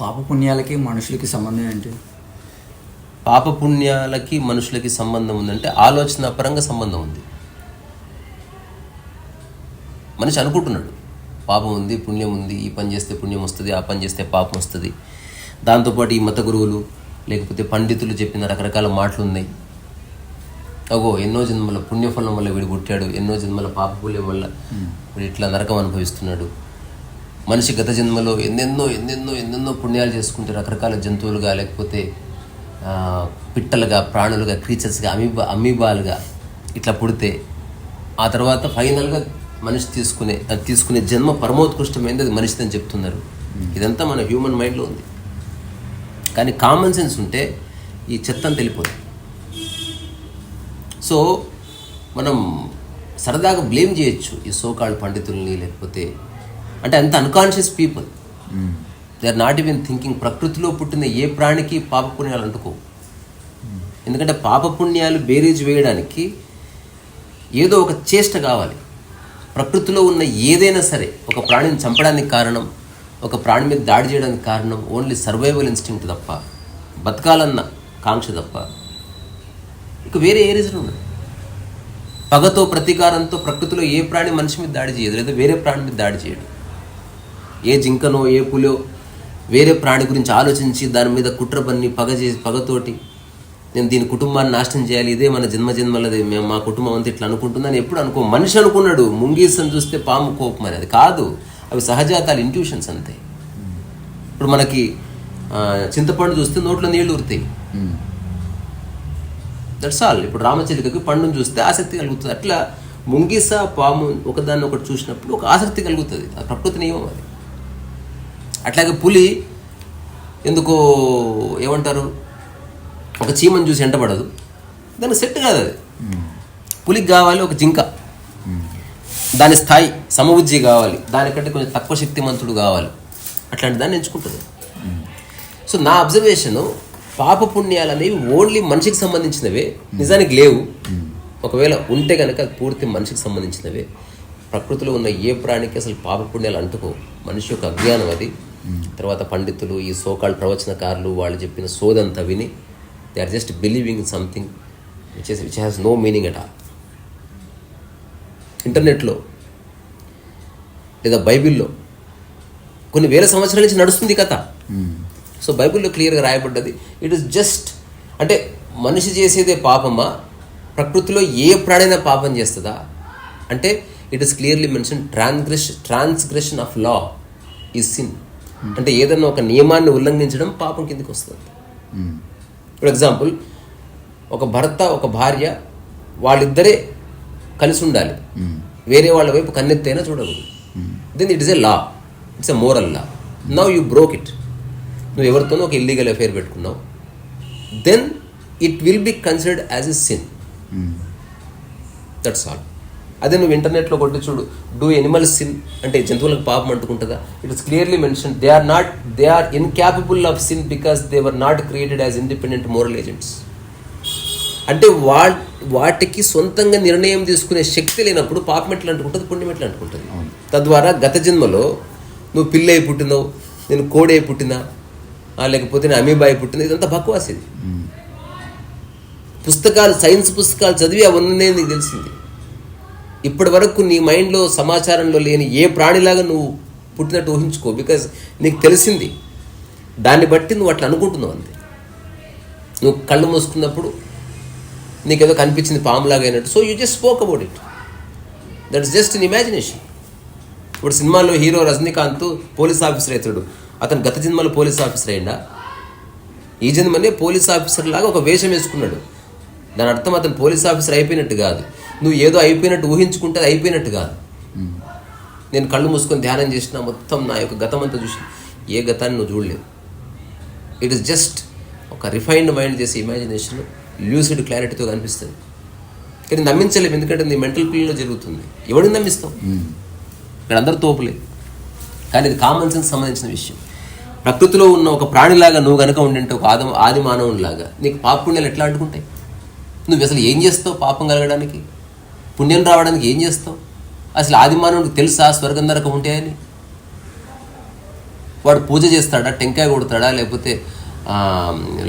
పాపపుణ్యాలకి మనుషులకి సంబంధం ఏంటి? పాపపుణ్యాలకి మనుషులకి సంబంధం ఉందంటే ఆలోచన పరంగా సంబంధం ఉంది. మనిషి అనుకుంటున్నాడు పాపం ఉంది పుణ్యం ఉంది ఈ పని చేస్తే పుణ్యం వస్తుంది ఆ పని చేస్తే పాపం వస్తుంది. దాంతోపాటు ఈ మత గురువులు లేకపోతే పండితులు చెప్పిన రకరకాల మాటలు ఉన్నాయి అగో ఎన్నో జన్మల పుణ్యఫలం వల్ల వీడు పుట్టాడు ఎన్నో జన్మల పాపపుల్యం వల్ల వీడు ఇట్లా నరకం అనుభవిస్తున్నాడు. మనిషి గత జన్మలో ఎన్నెన్నో ఎన్నెన్నో ఎన్నెన్నో పుణ్యాలు చేసుకుంటే రకరకాల జంతువులుగా లేకపోతే పిట్టలుగా ప్రాణులుగా క్రీచర్స్గా అమీబా అమీబాలుగా ఇట్లా పుడితే ఆ తర్వాత ఫైనల్గా మనిషి తీసుకునే తీసుకునే జన్మ పరమోత్కృష్టమైనది అది మనిషిదని చెప్తున్నారు. ఇదంతా మన హ్యూమన్ మైండ్లో ఉంది. కానీ కామన్ సెన్స్ ఉంటే ఈ చెత్త తెలిపోతుంది సో మనం సరదాగా బ్లేమ్ చేయొచ్చు ఈ సోకాళ్ళ పండితుల్ని లేకపోతే. అంటే అంత unconscious people they are not even thinking ప్రకృతిలో పుట్టిన ఏ ప్రాణికి పాపపుణ్యాలు అంటుకో ఎందుకంటే పాపపుణ్యాలు బేరీజ్ వేయడానికి ఏదో ఒక చేష్ట కావాలి. ప్రకృతిలో ఉన్న ఏదైనా సరే ఒక ప్రాణిని చంపడానికి కారణం ఒక ప్రాణి మీద దాడి చేయడానికి కారణం ఓన్లీ సర్వైవల్ ఇన్స్టింక్ట్ తప్ప బతకాలన్న కాంక్ష తప్ప. ఇక వేరే ఏ రీజన్ ఉండదు పగతో ప్రతీకారంతో ప్రకృతిలో ఏ ప్రాణి మనిషి మీద దాడి చేయదు లేదా వేరే ప్రాణి మీద దాడి చేయడు. ఏ జింకనో ఏ పులో వేరే ప్రాణి గురించి ఆలోచించి దాని మీద కుట్ర పన్ని పగ చేసి పగతోటి నేను దీని కుటుంబాన్ని నాశనం చేయాలి ఇదే మన జన్మ జన్మలది మేము మా కుటుంబం అంతా ఇట్లా అనుకుంటుందని ఎప్పుడు అనుకో మనిషి అనుకున్నాడు ముంగీసని చూస్తే పాము కోపం అనేది అది కాదు. అవి సహజాతాలు ఇంట్యూషన్స్ అంతే. ఇప్పుడు మనకి చింతపండు చూస్తే నోట్లో నీళ్ళు ఉరుతాయి. దట్స్ ఆల్ ఇప్పుడు రామచిలుకకి పండును చూస్తే ఆసక్తి కలుగుతుంది. అట్లా ముంగిస పాము ఒకదాన్ని ఒకటి చూసినప్పుడు ఒక ఆసక్తి కలుగుతుంది. అది ప్రకృతి నియమం అది. అట్లాగే పులి ఎందుకో ఏమంటారు? ఒక చీమను చూసి ఎంటపడదు దానికి సెట్ కాదు అది. పులికి కావాలి ఒక జింక. దాని స్థాయి సమబుద్ధి కావాలి. దానికంటే కొంచెం తక్కువ శక్తిమంతుడు కావాలి. అట్లాంటి దాన్ని ఎంచుకుంటుంది. సో నా అబ్జర్వేషను పాప పుణ్యాలు అనేవి ఓన్లీ మనిషికి సంబంధించినవే. నిజానికి లేవు. ఒకవేళ ఉంటే కనుక అది పూర్తి మనిషికి సంబంధించినవే. ప్రకృతిలో ఉన్న ఏ ప్రాణికి అసలు పాప పుణ్యాలు అంటుకో? మనిషి యొక్క అజ్ఞానం అది. తర్వాత పండితులు ఈ సోకాల్ ప్రవచనకారులు వాళ్ళు చెప్పిన సోదంతా విని they are just believing something which is which has no meaning at all ఇంటర్నెట్లో లేదా బైబిల్లో కొన్ని వేల సంవత్సరాల నుంచి నడుస్తుంది కథ. సో బైబిల్లో క్లియర్గా రాయబడ్డది. ఇట్ ఇస్ జస్ట్ అంటే మనిషి చేసేదే పాపమా? ప్రకృతిలో ఏ ప్రాణైనా పాపం చేస్తుందా? అంటే it is clearly mention transgress transgression of law ఈ సిన్ అంటే ఏదన్నా ఒక నియమాన్ని ఉల్లంఘించడం పాపం కిందకి వస్తుంది. ఫర్ ఎగ్జాంపుల్ ఒక భర్త ఒక భార్య వాళ్ళిద్దరే కలిసి ఉండాలి. వేరే వాళ్ళ వైపు కన్నెత్తైనా చూడకూడదు. Then it is a law it's a moral law now you broke it నువ్వు ఎవరితోనో ఒక ఇల్లీగల్ అఫేర్ పెట్టుకున్నావు. Then it will be considered as a sin that's all అదే నువ్వు ఇంటర్నెట్లో కొట్టి చూడు డూ ఎనిమల్ సిన్ అంటే జంతువులకు పాపం అంటుకుంటుందా? It is clearly mention they are not they are incapable of sin because they were not created as independent moral agents అంటే వా వాటికి సొంతంగా నిర్ణయం తీసుకునే శక్తి లేనప్పుడు పాపం ఎట్లా అంటుకుంటుంది? పుణ్యం ఎట్లా అంటుకుంటుంది? తద్వారా గత జన్మలో నువ్వు పిల్లై పుట్టినావు నేను కోడే పుట్టినా ఆ, లేకపోతే నేను అమీబాయి పుట్టింది. ఇదంతా బక్వాస్ ఇది పుస్తకాలు సైన్స్ పుస్తకాలు చదివి అవన్నీ నీకు తెలిసింది. ఇప్పటి వరకు నీ మైండ్లో సమాచారంలో లేని ఏ ప్రాణిలాగా నువ్వు పుట్టినట్టు ఊహించుకో. బికాజ్ నీకు తెలిసింది. దాన్ని బట్టి నువ్వు అట్లా అనుకుంటున్నావు అంతే. నువ్వు కళ్ళు మూసుకున్నప్పుడు నీకేదో కనిపించింది పాములాగా అయినట్టు. So you just spoke about it that's just in imagination ఇప్పుడు సినిమాలో హీరో రజనీకాంత్ పోలీస్ ఆఫీసర్ అవుతాడు. అతను గత జన్మలో పోలీస్ ఆఫీసర్ అయిందా ఈ జన్మనే పోలీస్ ఆఫీసర్ లాగా ఒక వేషం వేసుకున్నాడు. దాని అర్థం అతను పోలీస్ ఆఫీసర్ అయిపోయినట్టు కాదు. నువ్వు ఏదో అయిపోయినట్టు ఊహించుకుంటే అది అయిపోయినట్టు కాదు. నేను కళ్ళు మూసుకొని ధ్యానం చేసిన మొత్తం నా యొక్క గతం అంతా చూసి ఏ గతాన్ని నువ్వు చూడలేవు ఇట్ ఇస్ జస్ట్ ఒక రిఫైన్డ్ మైండ్ చేసే ఇమాజినేషన్ లూసిడ్ క్లారిటీతో కనిపిస్తుంది. కానీ నమ్మించలేము ఎందుకంటే నీ మెంటల్ పీల్లో జరుగుతుంది. ఎవడిని నమ్మిస్తావు? ఇక్కడ అందరు తోపులే. కానీ ఇది కామన్ సెన్స్ సంబంధించిన విషయం. ప్రకృతిలో ఉన్న ఒక ప్రాణిలాగా నువ్వు కనుక ఉండింటే ఒక ఆదం ఆది మానవునిలాగా నీకు పాపుణ్యాలు ఎట్లా అంటుకుంటాయి? నువ్వు అసలు ఏం చేస్తావు పాపం కలగడానికి? పుణ్యం రావడానికి ఏం చేస్తావు? అసలు ఆది మానవుడికి తెలుసా స్వర్గం నరకం ఉంటాయని? వాడు పూజ చేస్తాడా టెంకాయ కొడతాడా లేకపోతే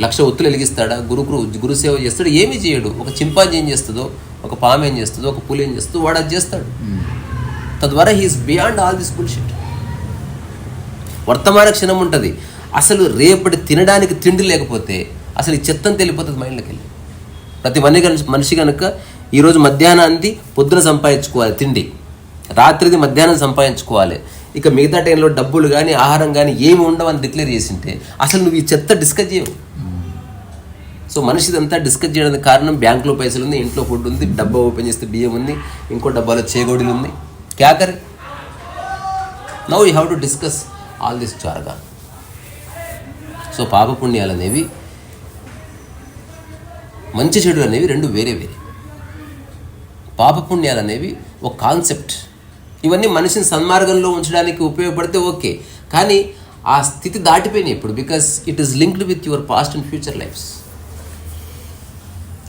లక్ష ఒత్తులు వెలిగిస్తాడా గురు గురుసేవ చేస్తాడు ఏమీ చేయడు. ఒక చింపాంజీ ఏం చేస్తుందో ఒక పాము ఏం చేస్తుందో ఒక పులి ఏం చేస్తుందో వాడు అది చేస్తాడు. తద్వారా he's beyond all this bullshit వర్తమాన క్షణం ఉంటుంది. అసలు రేపటి తినడానికి తిండి లేకపోతే అసలు ఈ చెత్తం తెలిపోతుంది మైండ్లోకి వెళ్ళి ప్రతి మనిషి మనిషి కనుక ఈరోజు మధ్యాహ్నాన్ని పొద్దున సంపాదించుకోవాలి తిండి. రాత్రిది మధ్యాహ్నం సంపాదించుకోవాలి. ఇక మిగతా టైంలో డబ్బులు కానీ ఆహారం కానీ ఏమి ఉండవని డిక్లేర్ చేసింటే అసలు నువ్వు ఈ చెత్త డిస్కస్ చేయవు. సో మనిషి ఇదంతా డిస్కస్ చేయడానికి కారణం బ్యాంకులో పైసలు ఉంది ఇంట్లో ఫుడ్ ఉంది డబ్బా ఓపెన్ చేస్తే బియ్యం ఉంది ఇంకో డబ్బాలో చేగోడీలు ఉంది cracker? Now you have to discuss. All this చార్గా సో పాపపుణ్యాలు అనేవి మంచి చెడు అనేవి రెండు వేరే వేరే. పాపపుణ్యాలు అనేవి ఒక కాన్సెప్ట్ ఇవన్నీ మనిషిని సన్మార్గంలో ఉంచడానికి ఉపయోగపడితే ఓకే. కానీ ఆ స్థితి దాటిపోయినాయి ఇప్పుడు because it is linked with your past and future lifes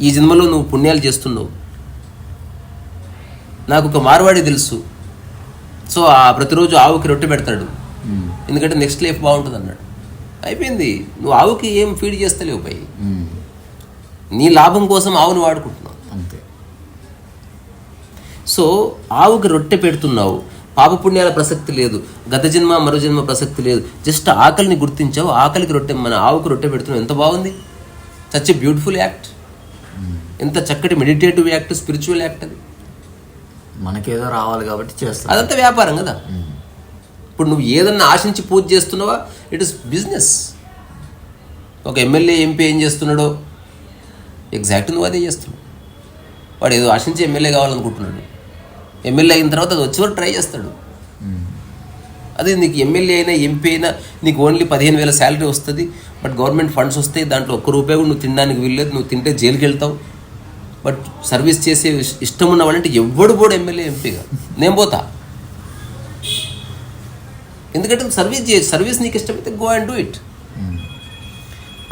ఈ జన్మలో నువ్వు పుణ్యాలు చేస్తున్నావు. నాకు ఒక మార్వాడి తెలుసు. సో ఆ ప్రతిరోజు ఆవుకి రొట్టె పెడతాడు. ఎందుకంటే నెక్స్ట్ లైఫ్ బాగుంటుంది అన్నాడు. అయిపోయింది. నువ్వు ఆవుకి ఏం ఫీడ్ చేస్తలేవు పై. నీ లాభం కోసం ఆవును వాడుకుంటున్నావు. అంతే. సో ఆవుకి రొట్టె పెడుతున్నావు. పాపపుణ్యాల ప్రసక్తి లేదు. గత జన్మ మరో జన్మ ప్రసక్తి లేదు. జస్ట్ ఆకలిని గుర్తించావు. ఆకలికి రొట్టె మన ఆవుకి రొట్టె పెడుతున్నావు. ఎంత బాగుంది? సచ్ ఎ బ్యూటిఫుల్ యాక్ట్ ఎంత చక్కటి మెడిటేటివ్ యాక్ట్ స్పిరిచువల్ యాక్ట్ అది. మనకేదో రావాలి కాబట్టి చేస్తాం. అదంతా వ్యాపారం కదా. ఇప్పుడు నువ్వు ఏదన్నా ఆశించి పూజ చేస్తున్నావా? ఇట్ ఇస్ బిజినెస్ ఒక ఎమ్మెల్యే ఎంపీ ఏం చేస్తున్నాడో? ఎగ్జాక్ట్ నువ్వు అదే చేస్తున్నావు. వాడు ఏదో ఆశించి ఎమ్మెల్యే కావాలనుకుంటున్నాడు. ఎమ్మెల్యే అయిన తర్వాత అది వచ్చే ట్రై చేస్తాడు. అదే నీకు ఎమ్మెల్యే అయినా ఎంపీ అయినా నీకు ఓన్లీ పదిహేను వేల శాలరీ వస్తుంది బట్ గవర్నమెంట్ ఫండ్స్ వస్తాయి దాంట్లో ఒక్క రూపాయి కూడా నువ్వు తినడానికి వీల్లేదు నువ్వు తింటే జైలుకి వెళ్తావు. బట్ సర్వీస్ చేసే ఇష్టం ఉన్న వాళ్ళంటే ఎవడు కూడా ఎమ్మెల్యే ఎంపీగా నేను పోతా. ఎందుకంటే నువ్వు సర్వీస్ చేయ సర్వీస్ నీకు ఇష్టమైతే గో అండ్ డూ ఇట్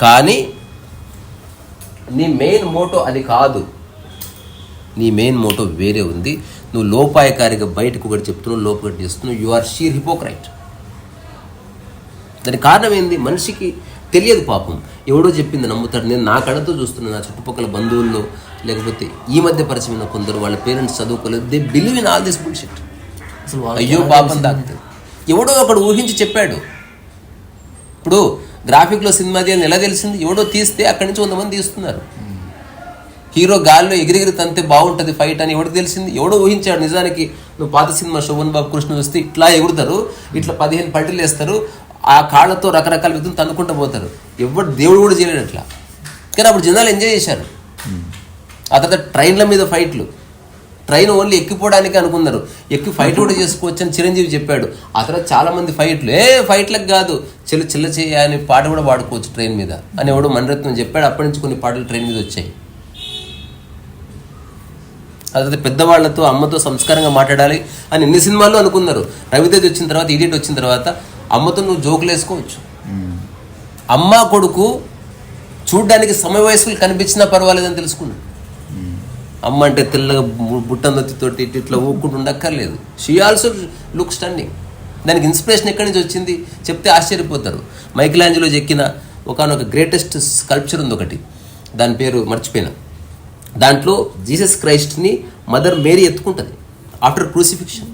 కానీ నీ మెయిన్ మోటో అది కాదు. నీ మెయిన్ మోటో వేరే ఉంది. నువ్వు లోపాయకారిగా బయటకు ఒకటి చెప్తున్నావు లోపల చేస్తున్నావు. యు ఆర్ షీర్ హిపోక్రైట్ దానికి కారణం ఏంది? మనిషికి తెలియదు పాపం. ఎవడో చెప్పింది నమ్ముతాడు. నేను నా కళ్ళతో చూస్తున్నాను నా చుట్టుపక్కల బంధువుల్లో లేకపోతే ఈ మధ్య పరిచయమైన కొందరు వాళ్ళ పేరెంట్స్ చదువుకోలేదు. They believe in all this bullshit అసలు అయ్యో పాపం? దాకుతుంది ఎవడో ఒకడు ఊహించి చెప్పాడు. ఇప్పుడు గ్రాఫిక్లో సినిమా తీయాలని ఎలా తెలిసింది? ఎవడో తీస్తే అక్కడి నుంచి వంద మంది తీస్తున్నారు. హీరో గాల్లో ఎగిరిగిరి తంతే బాగుంటుంది ఫైట్ అని ఎవడు తెలిసింది? ఎవడో ఊహించాడు నిజానికి. నువ్వు పాత సినిమా శోభన్ బాబు కృష్ణ వస్తే ఇట్లా ఎగురుతారు ఇట్లా పదిహేను పల్టీలు వేస్తారు ఆ కాళ్ళతో రకరకాల విధులు తన్నుకుంటూ పోతారు. ఎవడు దేవుడు కూడా చేయలేడు అట్లా. కానీ అప్పుడు జనాలు ఎంజాయ్ చేశారు. ఆ తర్వాత ట్రైన్ల మీద ఫైట్లు. ట్రైన్ ఓన్లీ ఎక్కిపోవడానికి అనుకున్నారు. ఎక్కి ఫైట్ కూడా చేసుకోవచ్చు అని చిరంజీవి చెప్పాడు. ఆ తర్వాత చాలా మంది ఫైట్లు ఏ ఫైట్లకు కాదు. చెల్లు చిల్ల చేయ అనే పాట కూడా పాడుకోవచ్చు ట్రైన్ మీద అని ఎవడు మణిరత్నం చెప్పాడు. అప్పటి నుంచి కొన్ని పాటలు ట్రైన్ మీద వచ్చాయి. తర్వాత పెద్దవాళ్ళతో అమ్మతో సంస్కారంగా మాట్లాడాలి అని ఎన్ని సినిమాల్లో అనుకున్నారు. రవితేజ్ వచ్చిన తర్వాత ఇడియట్ వచ్చిన తర్వాత అమ్మతో నువ్వు జోకులు వేసుకోవచ్చు. అమ్మ కొడుకు చూడ్డానికి సమయ వయస్కులు కనిపించినా పర్వాలేదని తెలుసుకున్నాడు. అమ్మ అంటే తెల్లగా బుట్టనొత్తితోటి ఇటు ఇట్లా ఊక్కుంటూ ఉండక్కర్లేదు. షీ ఆల్సో లుక్ స్టండింగ్ దానికి ఇన్స్పిరేషన్ ఎక్కడి నుంచి వచ్చింది? చెప్తే ఆశ్చర్యపోతారు. మైకిల్ ఆంజలో చెక్కిన ఒకనొక గ్రేటెస్ట్ స్కల్ప్చర్ ఉంది ఒకటి దాని పేరు మర్చిపోయినా. దాంట్లో జీసస్ క్రైస్ట్ని mother Mary ఎత్తుకుంటుంది. After crucifixion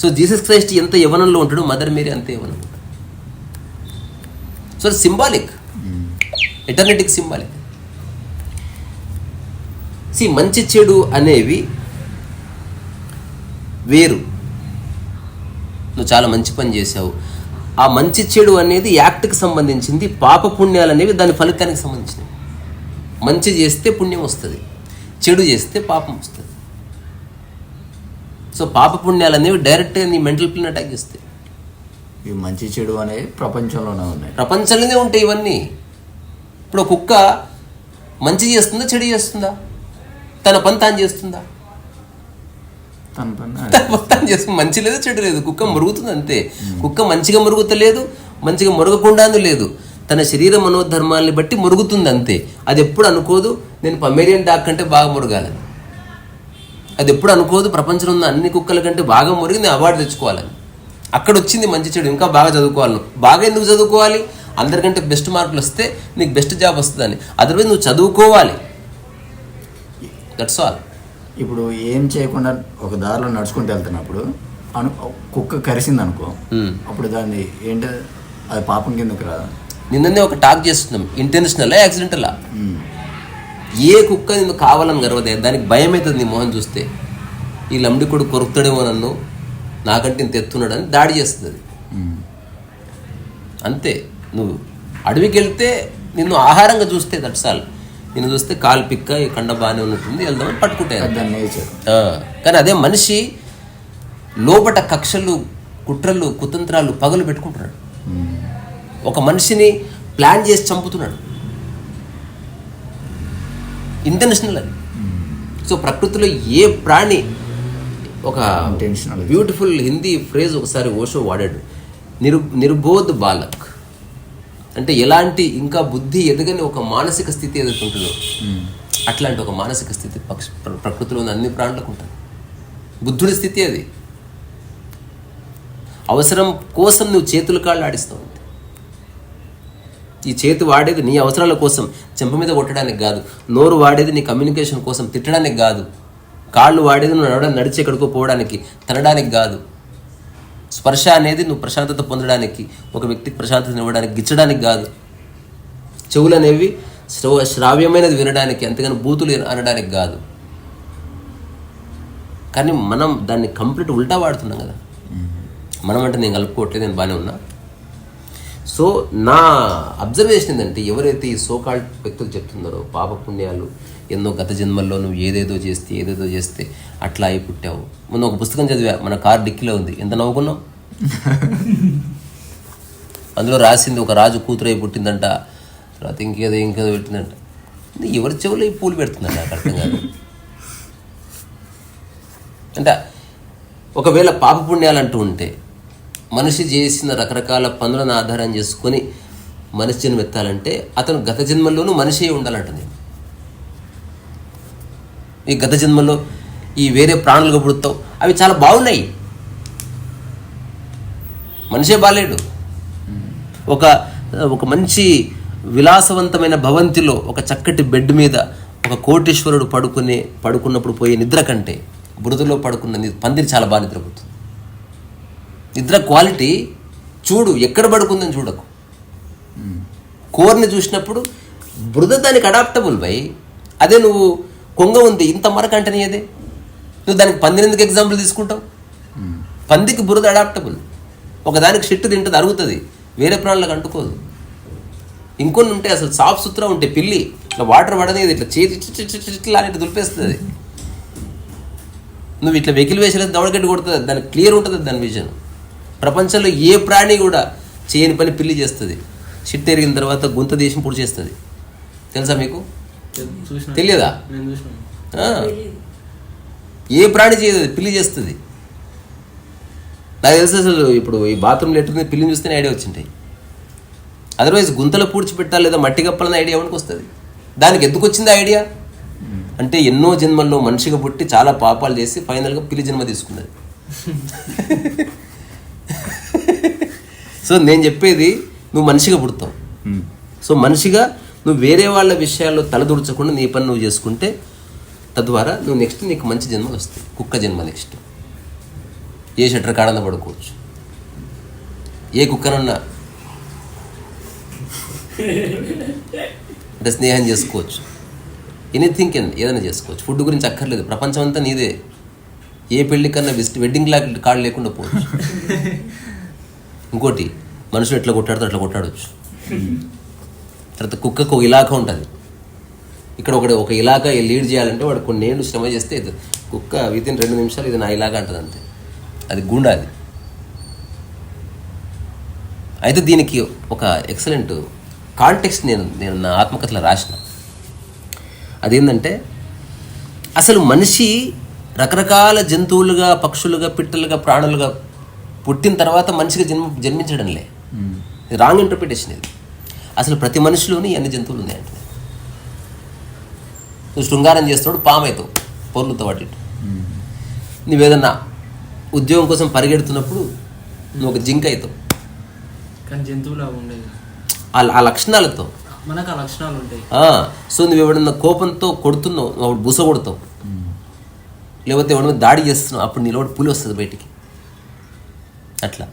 so Jesus Christ ఎంత యవనంలో ఉంటాడో మదర్ మేరీ అంతే యవనం ఉంటాడు. సో సింబాలిక్ ఎటర్నెటిక్ సింబాలిక్ సి మంచి చెడు అనేవి వేరు. నువ్వు చాలా మంచి పని చేసావు ఆ మంచి చెడు అనేది యాక్ట్కి సంబంధించింది పాప పుణ్యాలు అనేవి దాని ఫలితానికి సంబంధించినవి. మంచి చేస్తే పుణ్యం వస్తుంది చెడు చేస్తే పాపం వస్తుంది. సో పాప పుణ్యాలు అనేవి డైరెక్ట్గా నీ మెంటల్ ప్లేన్ అటాక్ చేస్తాయి. ఇవి మంచి చెడు అనేవి ప్రపంచంలోనే ఉన్నాయి. ప్రపంచంలోనే ఉంటాయి ఇవన్నీ. ఇప్పుడు ఒక కుక్క మంచి చేస్తుందా చెడు చేస్తుందా? తన పని తాను చేస్తుందా? తన పని తన పని తాను చేస్తుంది మంచి లేదు చెడు లేదు. కుక్క మురుగుతుంది అంతే. కుక్క మంచిగా మురుగుతలేదు మంచిగా మురగకుండాను లేదు. తన శరీర మనోధర్మాల్ని బట్టి మురుగుతుంది అంతే. అది ఎప్పుడు అనుకోదు నేను పమేరియన్ డాగ్ కంటే బాగా మురగాలని. అది ఎప్పుడు అనుకోదు ప్రపంచంలో ఉన్న అన్ని కుక్కల కంటే బాగా మురిగి నేను అవార్డు తెచ్చుకోవాలని. అక్కడ వచ్చింది మంచి చెడు ఇంకా బాగా చదువుకోవాలి. బాగా ఎందుకు చదువుకోవాలి? అందరికంటే బెస్ట్ మార్కులు వస్తే నీకు బెస్ట్ జాబ్ వస్తుందని. అదర్వైజ్ నువ్వు చదువుకోవాలి. దట్స్ ఆల్ ఇప్పుడు ఏం చేయకుండా ఒక దారిలో నడుచుకుంటూ వెళ్తున్నప్పుడు అను కుక్క కరిసింది అనుకో అప్పుడు దాన్ని ఏంటి అది పాపం కిందకి రాదా నిన్ననే ఒక టాక్ చేస్తున్నాం ఇంటెన్షనల్ యాక్సిడెంటలా ఉమ్. ఏ కుక్క నిన్ను కావాలని గర్వదే దానికి భయం అవుతుంది నీ మొహం చూస్తే ఈ లంబడి కొడుకు కొరుకుతాడేమో నన్ను నాకంటే ఇంత ఎత్తున్నాడు అని దాడి చేస్తుంది. ఉమ్. అంతే నువ్వు అడవికి వెళ్తే నిన్ను ఆహారంగా చూస్తే దట్సాల్ నిన్ను చూస్తే కాలు పిక్క ఈ కండ బాగానే ఉన్నట్టుంది వెళ్దామని పట్టుకుంటే కానీ అదే మనిషి లోపట కక్షలు కుట్రలు కుతంత్రాలు పగలు పెట్టుకుంటున్నాడు. ఒక మనిషిని ప్లాన్ చేసి చంపుతున్నాడు. ఇంటర్నేషనల్ అది. సో ప్రకృతిలో ఏ ప్రాణి ఒక. బ్యూటిఫుల్ హిందీ ఫ్రేజ్ ఒకసారి ఓషో వాడాడు. నిరు నిర్బోధ్ బాలక్. అంటే ఎలాంటి ఇంకా బుద్ధి ఎదగని ఒక మానసిక స్థితి ఏదైతే అట్లాంటి ఒక మానసిక స్థితి పక్ష ప్ర- ప్రకృతిలో ఉన్న అన్ని ప్రాణులకు ఉంటుంది. బుద్ధుడి స్థితి అది. అవసరం కోసం నువ్వు చేతులు కాళ్ళు ఆడిస్తావు ఈ చేతి వాడేది నీ అవసరాల కోసం చెంప మీద కొట్టడానికి కాదు. నోరు వాడేది నీ కమ్యూనికేషన్ కోసం తిట్టడానికి కాదు. కాళ్ళు వాడేది నువ్వు నడవడానికి నడిచి ఎక్కడికో పోవడానికి తినడానికి కాదు. స్పర్శ అనేది నువ్వు ప్రశాంతత పొందడానికి ఒక వ్యక్తికి ప్రశాంతత ఇవ్వడానికి గిచ్చడానికి కాదు. చెవులు అనేవి శ్రవ శ్రావ్యమైనది వినడానికి అంతేగాని బూతులు అనడానికి కాదు. కానీ మనం దాన్ని కంప్లీట్ ఉల్టా వాడుతున్నాం కదా. మనం అంటే నేను కలుపుకోవట్లేదు నేను బాగానే ఉన్నా. సో నా అబ్జర్వేషన్ ఏంటంటే ఎవరైతే ఈ సోకాల్డ్ వ్యక్తులు చెప్తున్నారో పాప పుణ్యాలు ఎన్నో గత జన్మల్లో నువ్వు ఏదేదో చేస్తే ఏదేదో చేస్తే అట్లా అయి పుట్టావు. మొన్న ఒక పుస్తకం చదివా మన కార్ డిక్కీలో ఉంది. ఎంత నవ్వుకున్నావు? అందులో రాసింది ఒక రాజు కూతురు అయి పుట్టిందంట. తర్వాత ఇంకేదో ఇంకేదో పెట్టిందంట. ఎవరి చెవులో పూలు పెడుతుందంట నాకు అర్థం కాదు. అంటే ఒకవేళ పాప పుణ్యాలు అంటూ ఉంటే మనిషి చేసిన రకరకాల పనులను ఆధారం చేసుకొని మనిషి జన్మ ఎత్తాలంటే అతను గత జన్మల్లోనూ మనిషి ఉండాలంటుంది. ఈ గత జన్మలో ఈ వేరే ప్రాణులుగా పుడతావు అవి చాలా బాగున్నాయి. మనిషే బాలేడు. ఒక ఒక మంచి విలాసవంతమైన భవంతిలో ఒక చక్కటి బెడ్ మీద ఒక కోటీశ్వరుడు పడుకునే పడుకున్నప్పుడు పోయే నిద్ర కంటే బురదలో పడుకున్న పందిరి చాలా బాగా నిద్రపోతుంది. నిద్ర క్వాలిటీ చూడు ఎక్కడ పడుకుందని చూడకు. కోర్ని చూసినప్పుడు బురద దానికి అడాప్టబుల్ బై అదే నువ్వు కొంగ ఉంది ఇంత మరకంటని అదే నువ్వు దానికి పందిని ఎందుకు ఎగ్జాంపుల్ తీసుకుంటావు? పందికి బురద అడాప్టబుల్ ఒకదానికి షిట్టు తింటుంది అరుగుతుంది. వేరే ప్రాణులకు అంటుకోదు. ఇంకొన్ని ఉంటాయి అసలు సాఫ్ సుత్రా ఉంటాయి పిల్లి ఇట్లా వాటర్ పడనేది ఇట్లా చేతి ఇట్లా ఇట్లా దులిపేస్తుంది. నువ్వు ఇట్లా వెకిల్ వేసిన దవడగడ్డి కొడుతుంది దానికి క్లియర్ ఉంటుంది దాని విజన్ ప్రపంచంలో ఏ ప్రాణి కూడా చేయని పని పిల్లి చేస్తుంది. షిట్ ఎరిగిన తర్వాత గుంత దేశం పొడి చేస్తుంది. తెలుసా మీకు? తెలియదా నేను చూసిన. ఆ. ఏ ప్రాణి చేయదు పిల్లి చేస్తుంది? నాకు తెలిసి అసలు ఇప్పుడు ఈ బాత్రూమ్లో ఎట్టుంది పిల్లిని చూస్తేనే ఐడియా వచ్చింటాయి అదర్వైజ్ గుంతలో పూడ్చిపెట్టాలి లేదా మట్టి కప్పాలని ఐడియా ఎవరికి వస్తుంది? దానికి ఎందుకు వచ్చింది ఐడియా? అంటే ఎన్నో జన్మల్లో మనిషిగా పుట్టి చాలా పాపాలు చేసి ఫైనల్గా పిల్లి జన్మ తీసుకున్నది. సో నేను చెప్పేది నువ్వు మనిషిగా పుడతావు. సో మనిషిగా నువ్వు వేరే వాళ్ళ విషయాల్లో తలదూర్చకుండా నీ పని నువ్వు చేసుకుంటే తద్వారా నువ్వు నెక్స్ట్ నీకు మంచి జన్మలు వస్తాయి. కుక్క జన్మ నెక్స్ట్ ఏ షట్టర్ కాడన పడుకోవచ్చు. ఏ కుక్కనన్నా అంటే స్నేహం చేసుకోవచ్చు. ఎనీథింగ్ కెన్ ఏదైనా చేసుకోవచ్చు. ఫుడ్ గురించి అక్కర్లేదు. ప్రపంచం అంతా నీదే. ఏ పెళ్ళి కన్నా విజిట్ వెడ్డింగ్ లా కార్డు లేకుండా పోవచ్చు. ఇంకోటి మనుషులు ఎట్లా కొట్టాడుతో అట్లా కొట్టాడవచ్చు తర్వాత కుక్కకు ఒక ఇలాఖ ఉంటుంది. ఇక్కడ ఒకటి ఒక ఇలాఖ లీడ్ చేయాలంటే వాడు కొన్ని ఏళ్ళు శ్రమ చేస్తే ఇది కుక్క విత్ ఇన్ రెండు నిమిషాలు ఇది నా ఇలాగా అంటుంది అంతే. అది గుండా అది. అయితే దీనికి ఒక ఎక్సలెంట్ కాంటెక్స్ట్ నేను నేను నా ఆత్మకథలో రాసిన. అదేంటంటే అసలు మనిషి రకరకాల జంతువులుగా పక్షులుగా పిట్టలుగా ప్రాణులుగా పుట్టిన తర్వాత మనిషిగా జన్మ జన్మించడంలే. ఇది రాంగ్ ఇంటర్ప్రిటేషన్ ఇది. అసలు ప్రతి మనిషిలోని అన్ని జంతువులు ఉన్నాయంట నువ్వు శృంగారం చేస్తున్నాడు పాము అవుతావు పొర్లుతో వాటి నువ్వేదన్నా ఉద్యోగం కోసం పరిగెడుతున్నప్పుడు నువ్వు ఒక జింక అవుతావు కానీ జంతువులు ఉండేది ఆ లక్షణాలతో. మనకు ఆ లక్షణాలు ఉంటాయి. సో నువ్వు ఎవడన్నా కోపంతో కొడుతున్నావు నువ్వు అప్పుడు బుస కొడతావు. లేకపోతే ఎవడన్నా దాడి చేస్తున్నావు అప్పుడు నీలో పులి వస్తుంది బయటికి. అట్లా.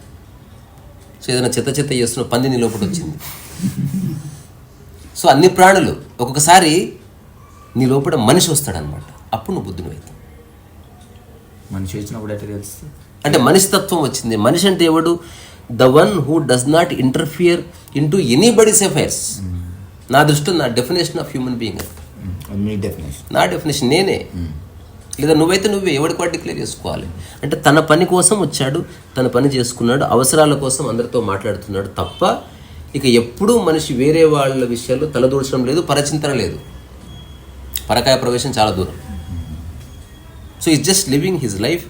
సో ఏదైనా చెత్త చెత్త చేస్తున్నావు పంది నీ లోపల వచ్చింది. సో అన్ని ప్రాణులు ఒక్కొక్కసారి నీ లోపల మనిషి వస్తాడనమాట అప్పుడు నువ్వు బుద్ధుని అవుతావు. మనిషి వచ్చినప్పుడు ఎట్లా తెలుస్తుంది? అంటే మనిషి తత్వం వచ్చింది. మనిషి అంటే ఎవడు? The one who does not interfere in to anybody's affairs నా దృష్టిలో నా డెఫినేషన్ ఆఫ్ హ్యూమన్ బీయింగ్ నా డెఫినేషన్ నేనే. లేదా నువ్వైతే నువ్వే ఎవరికి వాడు డిక్లేర్ చేసుకోవాలి? అంటే తన పని కోసం వచ్చాడు తన పని చేసుకున్నాడు అవసరాల కోసం అందరితో మాట్లాడుతున్నాడు తప్ప ఇక ఎప్పుడూ మనిషి వేరే వాళ్ళ విషయాల్లో తలదూర్చడం లేదు పరచింతన లేదు. పరకాయ ప్రవేశం చాలా దూరం. So is just living his life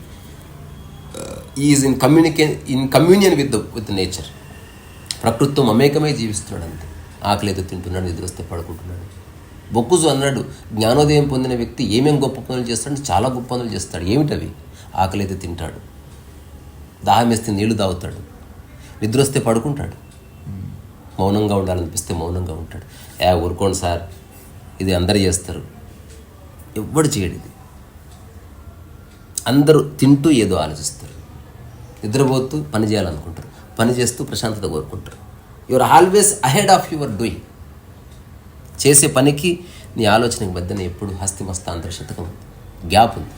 is in కమ్యూనికే in communion with with nature ప్రకృతితో అమేకమే జీవిస్తున్నాడు అంతే. ఆకలి అయితే తింటున్నాడు నిద్రస్తే పడుకుంటున్నాడు. బొక్కుజు అన్నాడు జ్ఞానోదయం పొందిన వ్యక్తి ఏమేమి గొప్ప పనులు చేస్తాడు చాలా గొప్ప పనులు చేస్తాడు. ఏమిటవి ఆకలి అయితే తింటాడు. దాహం వేస్తే నీళ్ళు తాగుతాడు. నిద్రొస్తే పడుకుంటాడు. మౌనంగా ఉండాలనిపిస్తే మౌనంగా ఉంటాడు. ఏ ఊరుకోండి సార్. ఇది అందరు చేస్తారు. ఎవ్వడు చేయడు ఇది. అందరూ తింటూ ఏదో ఆలోచిస్తారు. నిద్రపోతూ పని చేయాలనుకుంటారు. పని చేస్తూ ప్రశాంతత కోరుకుంటారు. Your always ahead of your doing చేసే పనికి నీ ఆలోచనకి మధ్యన ఎప్పుడు హస్తిమస్తాంతర శతకం ఉంది గ్యాప్ ఉంది.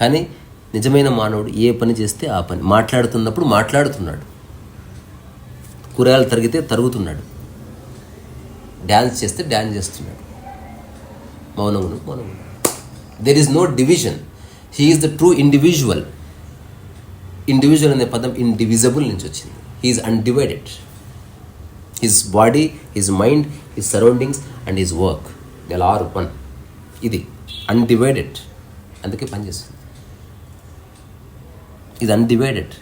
కానీ నిజమైన మానవుడు ఏ పని చేస్తే ఆ పని. మాట్లాడుతున్నప్పుడు మాట్లాడుతున్నాడు. కూరగాయలు తరిగితే తరుగుతున్నాడు. డ్యాన్స్ చేస్తే డ్యాన్స్ చేస్తున్నాడు. మౌనమును మౌనమును. There is no division he's the true individual individual అనే పదం ఇండివిజబుల్ నుంచి వచ్చింది. He's undivided his body his mind his surroundings and his work ఎలా ఆర్ వన్ ఇది అన్డివైడెడ్ అందుకే పనిచేస్తుంది. ఇది undivided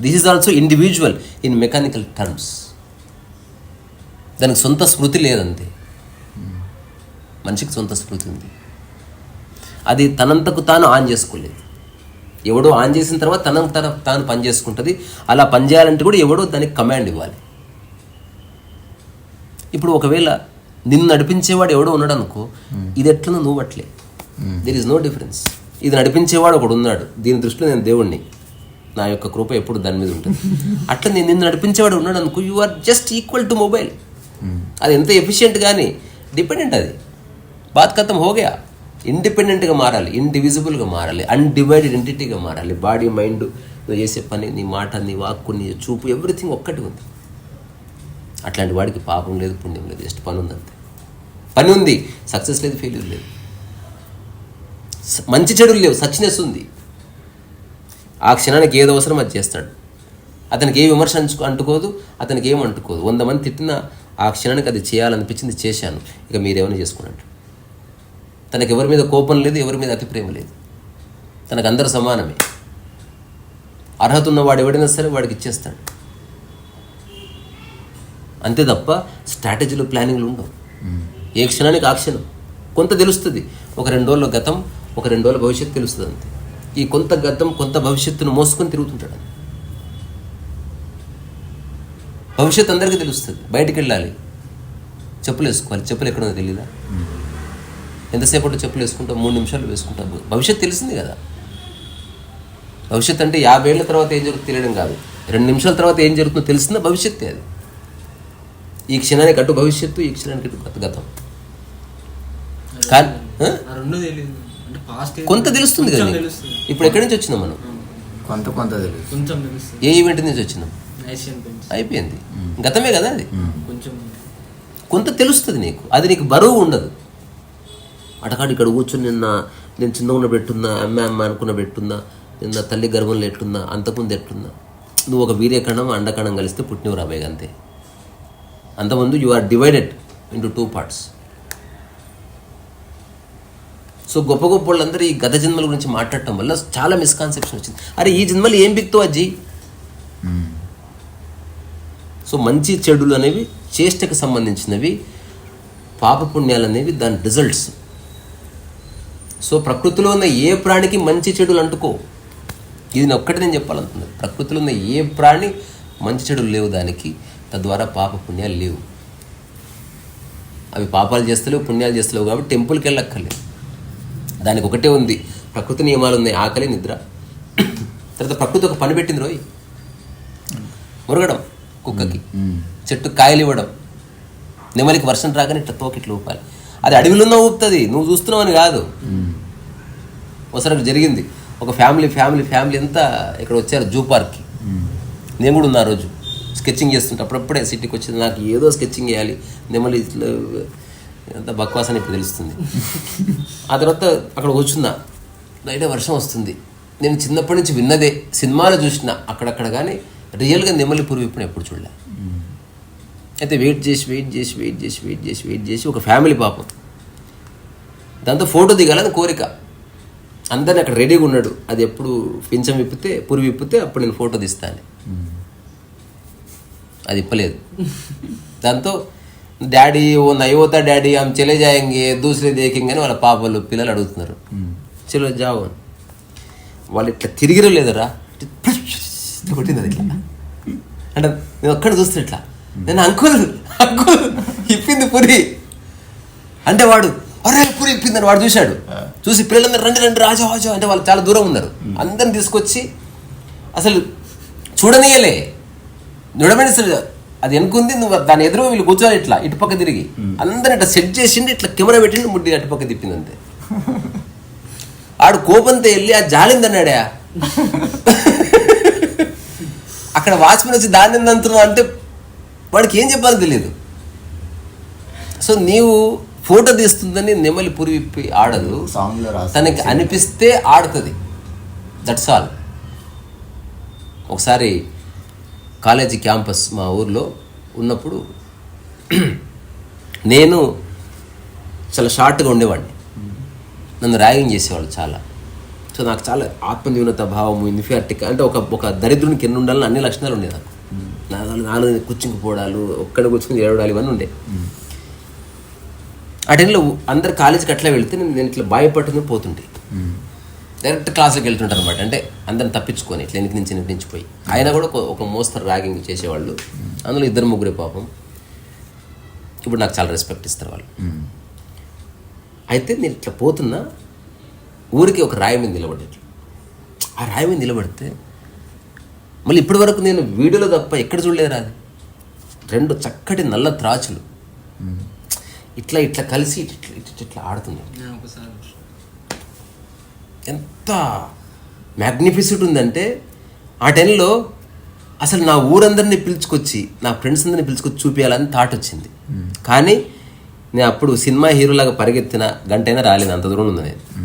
this is also individual in mechanical terms దానికి సొంత స్మృతి లేదంతే. మనిషికి సొంత స్మృతి ఉంది. అది తనంతకు తాను ఆన్ చేసుకోలేదు. ఎవడో ఆన్ చేసిన తర్వాత తనకు తన తాను పని చేసుకుంటుంది. అలా పని చేయాలంటే కూడా ఎవడో దానికి కమాండ్ ఇవ్వాలి. ఇప్పుడు ఒకవేళ నిన్ను నడిపించేవాడు ఎవడో ఉన్నాడు అనుకో ఇది ఎట్లనో నువ్వు అట్లే. దిర్ ఇస్ నో డిఫరెన్స్ ఇది నడిపించేవాడు ఒకడు ఉన్నాడు. దీని దృష్టిలో నేను దేవుణ్ణి. నా యొక్క కృప ఎప్పుడు దాని మీద ఉంటుంది. అట్లా నేను నిన్ను నడిపించేవాడు ఉన్నాడు అనుకో you are just equal to mobile అది ఎంత ఎఫిషియెంట్ కానీ డిపెండెంట్ అది. బాత్ కథం హోగయా ఇండిపెండెంట్గా మారాలి ఇండివిజిబుల్గా మారాలి అన్డివైడెడ్ ఎంటిటీగా మారాలి. బాడీ మైండ్ నువ్వు చేసే పని నీ మాట నీ వాక్కు నీ చూపు ఎవ్రీథింగ్ ఒక్కటి ఉంది. అట్లాంటి వాడికి పాపం లేదు పుణ్యం లేదు జస్ట్ పని ఉంది అంతే. పని ఉంది సక్సెస్ లేదు ఫెయిల్యూర్ లేదు. మంచి చెడులు లేవు సచ్నెస్ ఉంది. ఆ క్షణానికి ఏది అవసరం అది చేస్తాడు. అతనికి ఏ విమర్శ అంటుకోదు అతనికి ఏం అంటుకోదు. వంద మంది తిట్టినా ఆ క్షణానికి అది చేయాలనిపించింది చేశాను. ఇక మీరేమైనా చేసుకోనండి తనకి ఎవరి మీద కోపం లేదు ఎవరి మీద అతి ప్రేమ లేదు. తనకు అందరు సమానమే. అర్హత ఉన్నవాడు ఎవడైనా సరే వాడికి ఇచ్చేస్తాడు. అంతే తప్ప స్ట్రాటజీలు ప్లానింగ్లు ఉండవు. ఏ క్షణానికి ఆ క్షణం. కొంత తెలుస్తుంది. ఒక రెండు రోజుల గతం ఒక రెండు రోజుల భవిష్యత్తు తెలుస్తుంది అంతే. ఈ కొంత గతం కొంత భవిష్యత్తును మోసుకొని తిరుగుతుంటాడు. భవిష్యత్తు అందరికీ తెలుస్తుంది. బయటికి వెళ్ళాలి. చెప్పులు వేసుకోవాలి. చెప్పులు ఎక్కడో తెలియదా ఎంతసేపట్లో చెప్పులు వేసుకుంటాం? మూడు నిమిషాలు వేసుకుంటాం. భవిష్యత్తు తెలిసింది కదా. భవిష్యత్తు అంటే యాభై ఏళ్ళ తర్వాత ఏం జరుగుతుందో తెలియడం కాదు. రెండు నిమిషాల తర్వాత ఏం జరుగుతుందో తెలిసిందా భవిష్యత్తే అది. ఈ క్షణానికి అటు భవిష్యత్తు ఈ క్షణానికి అటు గత. గతం కానీ కొంత తెలుస్తుంది కదా ఇప్పుడు ఎక్కడి నుంచి వచ్చినాం మనం? కొంత కొంత తెలుసు. కొంచెం తెలుస్తుంది ఏ ఈవెంట్ నుంచి వచ్చినాం? అయిపోయింది. గతమే కదా అది? కొంచెం. కొంత తెలుస్తుంది నీకు. అది నీకు బరువు ఉండదు. అటకాడు ఇక్కడ కూర్చొని నిన్న నేను చిన్నగా ఉన్న పెట్టున్నా అమ్మ అమ్మ అనుకున్న పెట్టున్నా నిన్న తల్లి గర్భంలో ఎట్లున్నా అంతకుముందు ఎట్లున్నా నువ్వు ఒక వీర్యకణం అండకణం కలిస్తే పుట్టినవు రాబోయే అంతే అంతకుముందు you are divided into two parts so గొప్ప గొప్ప వాళ్ళందరూ ఈ గత జన్మల గురించి మాట్లాడటం వల్ల చాలా మిస్కాన్సెప్షన్ వచ్చింది. అరే ఈ జన్మలు ఏం బిక్తో అజ్జి? సో మంచి చెడులు అనేవి చేష్టకు సంబంధించినవి పాపపుణ్యాలు అనేవి దాని రిజల్ట్స్ సో ప్రకృతిలో ఉన్న ఏ ప్రాణికి మంచి చెడులు అంటుకో? ఇది ఒక్కటి నేను చెప్పాలనుకున్నాను ప్రకృతిలో ఉన్న ఏ ప్రాణి మంచి చెడులు లేవు దానికి తద్వారా పాప పుణ్యాలు లేవు. అవి పాపాలు చేస్తలేవు పుణ్యాలు చేస్తలేవు కాబట్టి టెంపుల్కి వెళ్ళక్కర్లేదు. దానికి ఒకటే ఉంది. ప్రకృతి నియమాలు ఉన్నాయి. ఆకలి నిద్ర. తర్వాత ప్రకృతి ఒక పని పెట్టింది రోయ్. మురగడం కుక్కకి. చెట్టు కాయలు ఇవ్వడం. నెమలికి వర్షం రాగానే ఇట్లా తోకిట్లు ఊపాలి. అది అడవిలోనే ఊపుతుంది. నువ్వు చూస్తున్నావని కాదు. ఒకసారి జరిగింది. ఒక ఫ్యామిలీ ఫ్యామిలీ ఫ్యామిలీ అంతా ఇక్కడ వచ్చారు జూ పార్క్కి. నేను కూడా ఉన్నా రోజు. స్కెచ్చింగ్ చేస్తుంటే అప్పుడప్పుడే సిటీకి వచ్చింది. నాకు ఏదో స్కెచ్చింగ్ చేయాలి. నెమలి అంతా బక్వాస్ అని ఇప్పుడు తెలుస్తుంది. ఆ తర్వాత అక్కడ కూర్చున్నా. బయట వర్షం వస్తుంది. నేను చిన్నప్పటి నుంచి విన్నదే సినిమాలు చూసిన అక్కడక్కడ కానీ రియల్గా నెమలి పురుగు ఇప్పుడు ఎప్పుడు చూడలే. అయితే వెయిట్ చేసి వెయిట్ చేసి వెయిట్ చేసి వెయిట్ చేసి వెయిట్ చేసి ఒక ఫ్యామిలీ పాపం. దాంతో ఫోటో దిగాలని కోరిక. అందరిని అక్కడ రెడీగా ఉన్నాడు. అది ఎప్పుడు పింఛం విప్పితే పురి విప్పితే అప్పుడు నేను ఫోటో తీస్తాను. అది ఇప్పలేదు. దాంతో డాడీ ఓ నయోతా డాడీ ఆమె చెలే జాయంగే దూసరే దేకింగ్ అని వాళ్ళ పాపలు పిల్లలు అడుగుతున్నారు. చలో జావు. అని. వాళ్ళు ఇట్లా తిరిగిరో లేదరా? కొట్టింది అది. అంటే నేను ఒక్కడ చూస్తున్నా ఇట్లా. నేను అంకుల్ అంకుల్ ఇప్పింది పురి. అంటే వాడు అరే పురి ఇప్పిందని వాడు చూశాడు. చూసి పిల్లలందరూ రండి రండి రాజా రాజా అంటే వాళ్ళు చాలా దూరం ఉన్నారు. అందరిని తీసుకొచ్చి అసలు చూడనీయలే. చూడమని అసలు అది ఎనుకుంది నువ్వు దాని ఎదురు వీళ్ళు కూర్చోవాలి ఇట్లా ఇటుపక్క తిరిగి. అందరిని ఇట్లా సెట్ చేసిండి ఇట్లా కెమెరా పెట్టిండి ముడ్డి అటుపక్క తిప్పింది అంతే. ఆడు కోపంతో వెళ్ళి ఆ జాలిందన్నాడా అక్కడ వాచ్మెన్ వచ్చి దాన్ని అంటున్నావు? అంటే వాడికి ఏం చెప్పాలో తెలియదు. సో నీవు ఫోటో తీస్తుందని నెమలి పురి విప్పి ఆడదు. తనకి అనిపిస్తే ఆడుతుంది. దట్స్ ఆల్ ఒకసారి కాలేజీ క్యాంపస్ మా ఊర్లో ఉన్నప్పుడు నేను చాలా షార్ట్గా ఉండేవాడిని. నన్ను ర్యాగింగ్ చేసేవాళ్ళు చాలా. సో నాకు చాలా ఆత్మన్యూనత భావము ఇన్ఫియార్టిక్ అంటే ఒక ఒక దరిద్రునికి కింద ఉండాలని అన్ని లక్షణాలు ఉండేవి నాకు. నా కూర్చుని పోవడాలు ఒక్కడ కూర్చుని ఏడవడాలు ఇవన్నీ ఉండే. ఆ టైంలో అందరు కాలేజీకి అట్లా వెళ్తే నేను ఇట్లా భయపట్టుకుని పోతుండే. డైరెక్ట్ క్లాస్కి వెళ్తుంటారు అనమాట అంటే అందరిని తప్పించుకొని ఇట్లా వెనక నుంచి వెనక నుంచి పోయి. ఆయన కూడా ఒక- మోస్తరు ర్యాగింగ్ చేసేవాళ్ళు. అందులో ఇద్దరు ముగ్గురే పాపం. ఇప్పుడు నాకు చాలా రెస్పెక్ట్ ఇస్తారు వాళ్ళు. అయితే నేను ఇట్లా పోతున్నా ఊరికి ఒక రాయి మీద నిలబడేట్లు ఆ రాయి మీద నిలబడితే మళ్ళీ ఇప్పటి వరకు నేను వీడియోలో తప్ప ఎక్కడ చూడలేదు అది. రెండు చక్కటి నల్ల త్రాచులు ఇట్లా ఇట్లా కలిసి ఇట్లా ఇట్లా ఇట్లా ఎంత మ్యాగ్నిఫిసెంట్ ఉందంటే ఆ టైంలో అసలు నా ఊరందరినీ పిలుచుకొచ్చి నా ఫ్రెండ్స్ అందరినీ పిలుచుకొచ్చి చూపించాలని థాట్ వచ్చింది. కానీ నేను అప్పుడు సినిమా హీరోలాగా పరిగెత్తిన గంట అయినా రాలేదు అంత దూరం ఉంది నేను.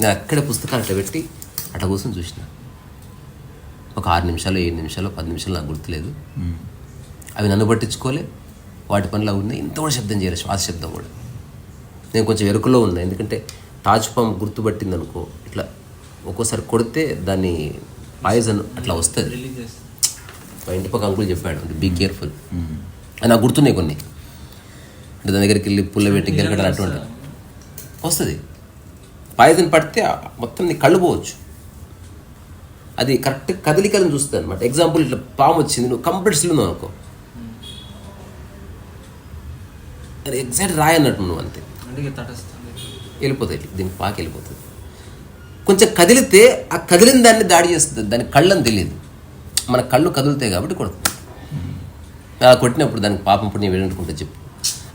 నేను అక్కడే పుస్తకాలు అట్లా పెట్టి అట్లా కూర్చొని చూసిన. ఒక ఆరు నిమిషాలు ఏడు నిమిషాలు పది నిమిషాలు నాకు గుర్తులేదు. అవి నన్ను పట్టించుకోలే. వాటి పనిలో ఉన్నాయి. ఇంత కూడా శబ్దం చేయలేదు. శ్వాస శబ్దం కూడా. నేను కొంచెం ఎరుకులో ఉన్నా. ఎందుకంటే తాజ్ పాము గుర్తుపట్టింది అనుకో ఇట్లా ఒక్కోసారి కొడితే దాన్ని పాయిజన్ అట్లా వస్తుంది. మా ఇంటి పక్క అంకుల్ చెప్పాడు అంటే బీ కేర్ఫుల్ అని నాకు గుర్తున్నాయి కొన్ని. అంటే దాని దగ్గరికి వెళ్ళి పుల్ల పెట్టి గెలకడాలు అటువంటి వస్తుంది. పాయిజన్ పడితే మొత్తం నీ కళ్ళు పోవచ్చు. అది కరెక్ట్ కదలికలను చూస్తుంది అనమాట ఎగ్జాంపుల్ ఇట్లా పాము వచ్చింది నువ్వు కంప్లీట్ స్లిమ్ అనుకో. అది ఎగ్జాక్ట్ రాయి అన్నట్టు నువ్వు అంతే. వెళ్ళిపోతాయి. దీనికి పాకి వెళ్ళిపోతుంది. కొంచెం కదిలితే ఆ కదిలిన దాన్ని దాడి చేస్తుంది. దాని కళ్ళని తెలియదు. మన కళ్ళు కదులుతాయి కాబట్టి కొడుతుంది అలా కొట్టినప్పుడు దానికి పాపం పుణ్యం వెళ్ళనుకుంటే చెప్పు.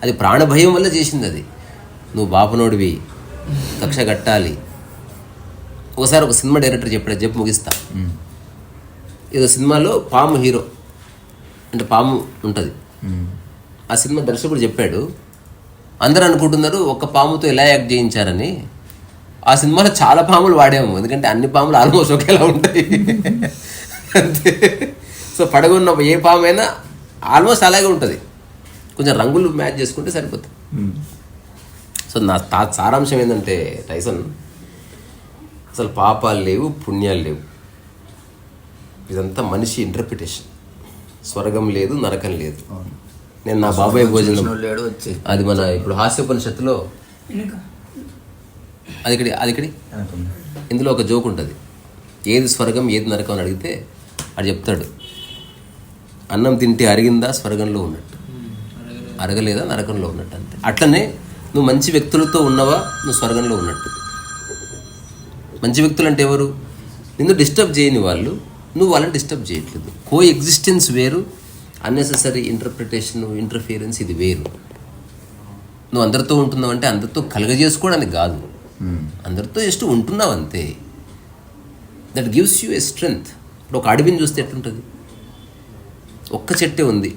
అది ప్రాణభయం వల్ల చేసింది అది. నువ్వు బాపనోడివి కక్ష కట్టాలి. ఒకసారి ఒక సినిమా డైరెక్టర్ చెప్పాడు. చెప్పి ముగిస్తా. ఏదో సినిమాలో పాము హీరో. అంటే పాము ఉంటుంది. ఆ సినిమా దర్శకుడు చెప్పాడు. అందరూ అనుకుంటున్నారు ఒక పాముతో ఎలా యాక్ట్ చేయించారని. ఆ సినిమాలో చాలా పాములు వాడాము. ఎందుకంటే అన్ని పాములు ఆల్మోస్ట్ ఒకేలా ఉంటాయి. అంతే. సో పడగొన్న ఏ పాము అయినా ఆల్మోస్ట్ అలాగే ఉంటుంది. కొంచెం రంగులు మ్యాచ్ చేసుకుంటే సరిపోతుంది. సో నా తా సారాంశం ఏంటంటే టైసన్ అసలు పాపాలు లేవు పుణ్యాలు లేవు. ఇదంతా మనిషి ఇంటర్ప్రిటేషన్ స్వర్గం లేదు నరకం లేదు. నేను నా బాబాయ్ భోజనం. అది మన ఇప్పుడు హాస్యోపనిషత్తులో అది ఇక్కడి అది ఇక్కడి. ఇందులో ఒక జోక్ ఉంటుంది. ఏది స్వర్గం ఏది నరకం అని అడిగితే అది చెప్తాడు. అన్నం తింటే అరిగిందా స్వర్గంలో ఉన్నట్టు. అరగలేదా నరకంలో ఉన్నట్టు అంతే. అట్లనే నువ్వు మంచి వ్యక్తులతో ఉన్నవా నువ్వు స్వర్గంలో ఉన్నట్టు. మంచి వ్యక్తులు అంటే ఎవరు? నిన్ను డిస్టర్బ్ చేయని వాళ్ళు నువ్వు వాళ్ళని డిస్టర్బ్ చేయట్లేదు. కో ఎగ్జిస్టెన్స్ వేరు అన్నెసెసరీ ఇంటర్ప్రిటేషన్ ఇంటర్ఫియరెన్స్ ఇది వేరు. నువ్వు అందరితో ఉంటున్నావు అంటే అందరితో కలగజేసుకోవడానికి కాదు. అందరితో జస్ట్ ఉంటున్నావు అంతే. That gives you a strength ఇప్పుడు ఒక అడవిని చూస్తే ఎట్లుంటుంది? ఒక్క చెట్టే ఉంది.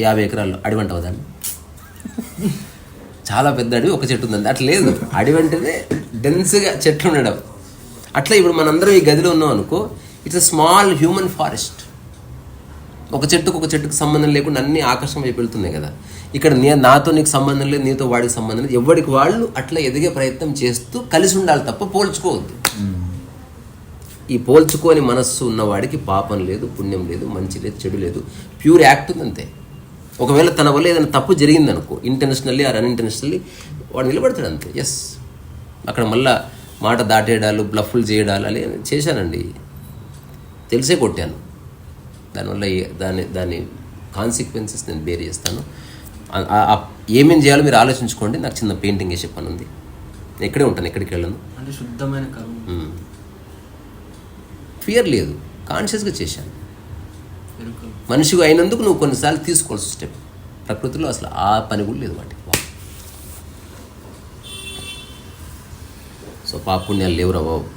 యాభై ఎకరాల్లో అడవి అంటావు దాన్ని? చాలా పెద్ద అడవి ఒక చెట్టు ఉందండి. అట్లా లేదు. అడవి అంటేనే డెన్స్గా చెట్లు ఉండడం. అట్లా ఇప్పుడు మనందరం ఈ గదిలో ఉన్నాం అనుకో it's a small human forest ఒక చెట్టుకు ఒక చెట్టుకు సంబంధం లేకుండా అన్ని ఆకర్షణ వైపు వెళ్తున్నాయి కదా. ఇక్కడ నే నాతో నీకు సంబంధం లేదు నీతో వాడికి సంబంధం లేదు. ఎవరికి వాళ్ళు అట్లా ఎదిగే ప్రయత్నం చేస్తూ కలిసి ఉండాలి తప్ప పోల్చుకోవద్దు. ఈ పోల్చుకోని మనస్సు ఉన్నవాడికి పాపం లేదు పుణ్యం లేదు మంచి లేదు చెడు లేదు. ప్యూర్ యాక్ట్ ఉంది అంతే ఒకవేళ తన వల్ల ఏదైనా తప్పు జరిగిందనుకో ఇంటర్నేషనల్లీ ఆర్ అన్ఇంటర్నేషనల్లీ వాడు నిలబడతాడు అంతే. ఎస్ అక్కడ మళ్ళా మాట దాటేయడాలు బ్లఫ్లు చేయడాలు అని చేశానండి. తెలిసే కొట్టాను. దానివల్ల దాని దాని కాన్సిక్వెన్సెస్ నేను బేర్ చేస్తాను. ఆ- ఆ- ఆ ఏమేం చేయాలో మీరు ఆలోచించుకోండి. నాకు చిన్న పెయింటింగ్ వేసే పని ఉంది. నేను ఇక్కడే ఉంటాను ఎక్కడికి వెళ్ళను. అంటే శుద్ధమైన ఫియర్ లేదు. కాన్షియస్గా చేశాను. మనిషిగా అయినందుకు నువ్వు కొన్నిసార్లు తీసుకోవాల్సి స్టెప్ ప్రకృతిలో అసలు ఆ పని కూడా లేదు వాటికి సో పాపుణ్యాలు లేవురా బాబు.